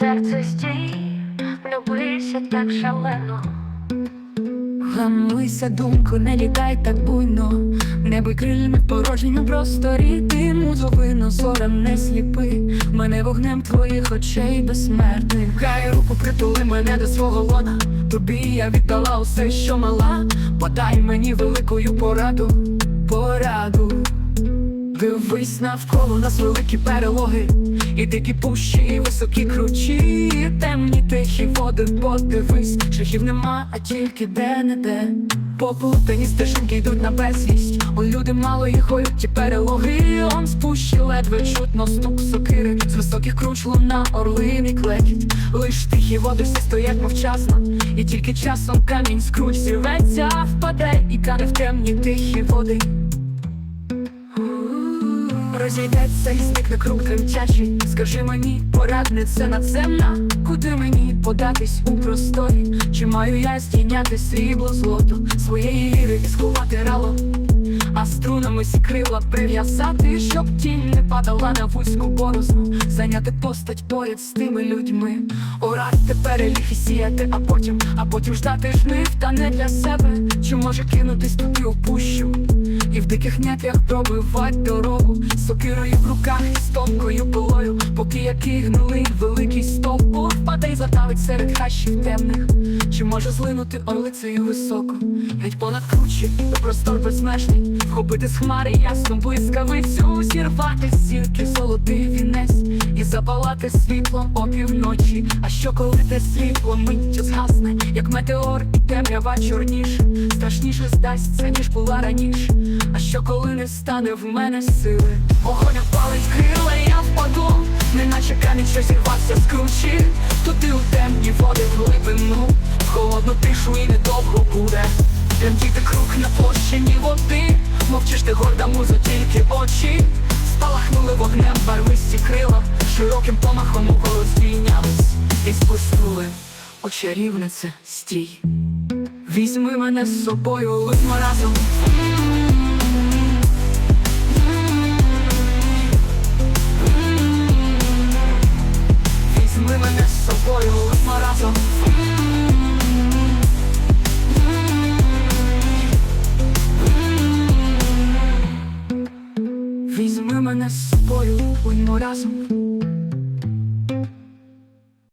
серце стій, не бийся так шалено. Гамуйся, думко, не літай так буйно, не бий крильми в порожньому просторі, ти музовино, зорем не сліпи, мене вогнем твоїх очей безсмертний. Хай руку притули мене до свого лона, тобі я віддала усе, що мала, подай мені великою пораду, пораду. Дивись навколо нас великі перелоги, і дикі пущі, і високі кручі, темні тихі води, подивись, шляхів нема, а тільки де-не-де. Поплутані стежинки йдуть на безвість, он люди мало їх ті перелоги, он спущі ледве чутно стук сокири, з високих круч луна, орлиний клекіт, лиш тихі води всі стоять мовчасно, і тільки часом камінь з круч зірветься, впаде і кане в темні тихі води. Розійдеться і зникне круг тремтячий. Скажи мені, порадниця надземна? Куди мені податись у просторі? Чи маю я здійняти срібло злото? Своєї віри і сховати рало? А струнами сі крила прив'язати Щоб тінь не падала на вузьку борозну. Зайняти постать поряд з тими людьми. Орати переліг і сіяти, а потім, а потім ждати жнив, та не для себе. Чи може кинутись туди у пущу і в диких нетрях пробивать дорогу. Сокирою в руках і стовкою пилою. Поки який гнилий великий стовбур Впаде й задавить серед хащів темних. Чи може злинути орлицею високо Геть понад кручі, до простор безмежний. Вхопити з хмари ясну блискавицю Зірвати з зірки золотий вінець. І запалати світлом опівночі А що коли те світло миттю згасне? Як метеор і темрява чорніше. Страшніше здасться, ніж була раніше що коли не стане в мене сили. Огонь опалить крила, я впаду Неначе камінь, що зірвався з кручі Туди у темні води в глибину В холодну тишу і недовго буде. Тремтіти круг на площині води Мовчиш ти горда музо, тільки очі. Спалахнули вогнем барвисті крила Широким помахом угору здійнялись І спустили О стій. Візьми мене з собою, литмо разом мене з разом Візьми мене з собою, будьмо разом